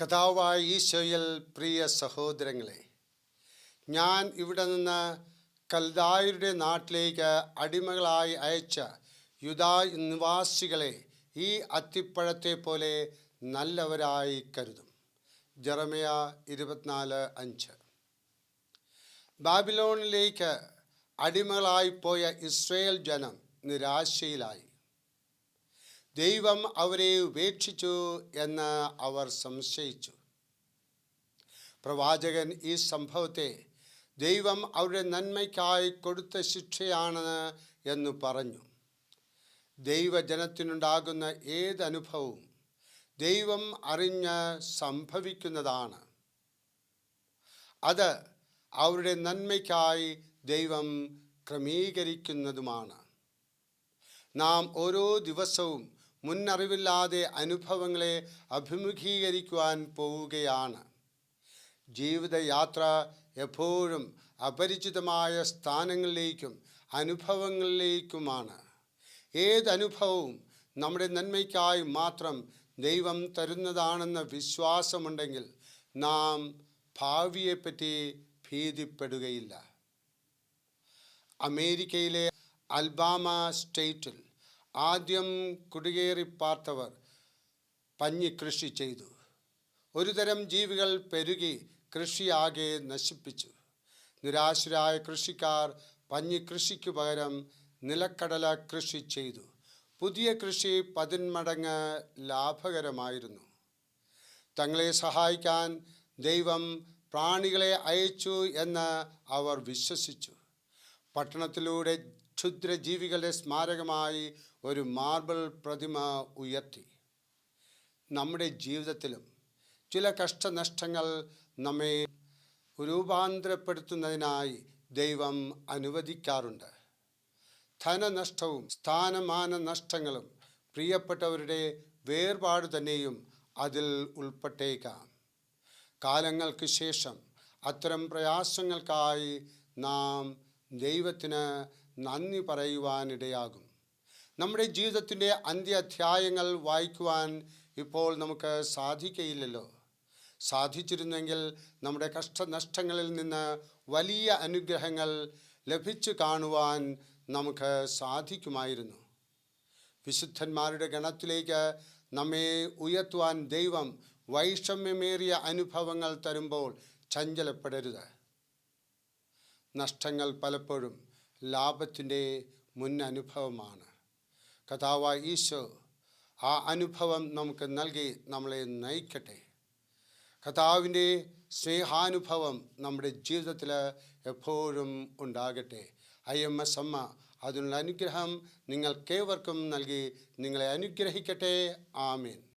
കഥാവായ ഈശോയിൽ പ്രിയ സഹോദരങ്ങളെ ഞാൻ ഇവിടെ നിന്ന് കൽദായരുടെ നാട്ടിലേക്ക് അടിമകളായി അയച്ച യുദാ നിവാസികളെ ഈ അത്തിപ്പഴത്തെ പോലെ നല്ലവരായി കരുതും. ജറമയ ഇരുപത്തിനാല് അഞ്ച്. ബാബിലോണിലേക്ക് അടിമകളായി പോയ ഇസ്രയേൽ ജനം നിരാശയിലായി. ദൈവം അവരെ ഉപേക്ഷിച്ചു എന്ന് അവർ സംശയിച്ചു. പ്രവാചകൻ ഈ സംഭവത്തെ ദൈവം അവരുടെ നന്മയ്ക്കായി കൊടുത്ത ശിക്ഷയാണ് എന്ന് പറഞ്ഞു. ദൈവജനത്തിനുണ്ടാകുന്ന ഏതനുഭവവും ദൈവം അറിഞ്ഞ് സംഭവിക്കുന്നതാണ്. അത് അവരുടെ നന്മയ്ക്കായി ദൈവം ക്രമീകരിക്കുന്നതുമാണ്. നാം ഓരോ ദിവസവും മുന്നറിവില്ലാതെ അനുഭവങ്ങളെ അഭിമുഖീകരിക്കുവാൻ പോവുകയാണ്. ജീവിതയാത്ര എപ്പോഴും അപരിചിതമായ സ്ഥാനങ്ങളിലേക്കും അനുഭവങ്ങളിലേക്കുമാണ്. ഏതനുഭവവും നമ്മുടെ നന്മയ്ക്കായി മാത്രം ദൈവം തരുന്നതാണെന്ന വിശ്വാസമുണ്ടെങ്കിൽ നാം ഭാവിയെപ്പറ്റി ഭീതിപ്പെടുകയില്ല. അമേരിക്കയിലെ അൽബാമ സ്റ്റേറ്റിൽ ആദ്യം കുടിയേറി പാർത്തവർ പഞ്ഞി കൃഷി ചെയ്തു. ഒരുതരം ജീവികൾ പെരുകി കൃഷിയാകെ നശിപ്പിച്ചു. നിരാശരായ കൃഷിക്കാർ പഞ്ഞി കൃഷിക്ക് പകരം നിലക്കടല കൃഷി ചെയ്തു. പുതിയ കൃഷി പതിന്മടങ്ങ് ലാഭകരമായിരുന്നു. തങ്ങളെ സഹായിക്കാൻ ദൈവം പ്രാണികളെ അയച്ചു എന്ന് അവർ വിശ്വസിച്ചു. പട്ടണത്തിലൂടെ ക്ഷുദ്രജീവികളുടെ സ്മാരകമായി ഒരു മാർബിൾ പ്രതിമ ഉയർത്തി. നമ്മുടെ ജീവിതത്തിലും ചില കഷ്ടനഷ്ടങ്ങൾ നമ്മെ രൂപാന്തരപ്പെടുത്തുന്നതിനായി ദൈവം അനുവദിക്കാറുണ്ട്. ധനനഷ്ടവും സ്ഥാനമാന നഷ്ടങ്ങളും പ്രിയപ്പെട്ടവരുടെ വേർപാട് തന്നെയും അതിൽ ഉൾപ്പെട്ടേക്കാം. കാലങ്ങൾക്ക് ശേഷം അത്തരം പ്രയാസങ്ങൾക്കായി നാം ദൈവത്തിന് നന്ദി പറയുവാനിടയാകും നമ്മുടെ ജീവിതത്തിന്റെ അന്ത്യാധ്യായങ്ങൾ വായിക്കുവാൻ ഇപ്പോൾ നമുക്ക് സാധിക്കയില്ലല്ലോ. സാധിച്ചിരുന്നെങ്കിൽ നമ്മുടെ കഷ്ടനഷ്ടങ്ങളിൽ നിന്ന് വലിയ അനുഗ്രഹങ്ങൾ ലഭിച്ചു കാണുവാൻ നമുക്ക് സാധിക്കുമായിരുന്നു. വിശുദ്ധന്മാരുടെ ഗണത്തിലേക്ക് നമ്മെ ഉയർത്തുവാൻ ദൈവം വൈഷമ്യമേറിയ അനുഭവങ്ങൾ തരുമ്പോൾ ചഞ്ചലപ്പെടരുത്. നഷ്ടങ്ങൾ പലപ്പോഴും ലാഭത്തിന്റെ മുൻ അനുഭവമാണ് കഥാവായ ഈശോ ആ അനുഭവം നമുക്ക് നൽകി നമ്മളെ നയിക്കട്ടെ. കഥാവിന്റെ സ്നേഹാനുഭവം നമ്മുടെ ജീവിതത്തിൽ എപ്പോഴും ഉണ്ടാകട്ടെ. ഐ എം എസ് അമ്മ അതിനുള്ള അനുഗ്രഹം നിങ്ങൾക്കേവർക്കും നൽകി നിങ്ങളെ അനുഗ്രഹിക്കട്ടെ. ആമീൻ.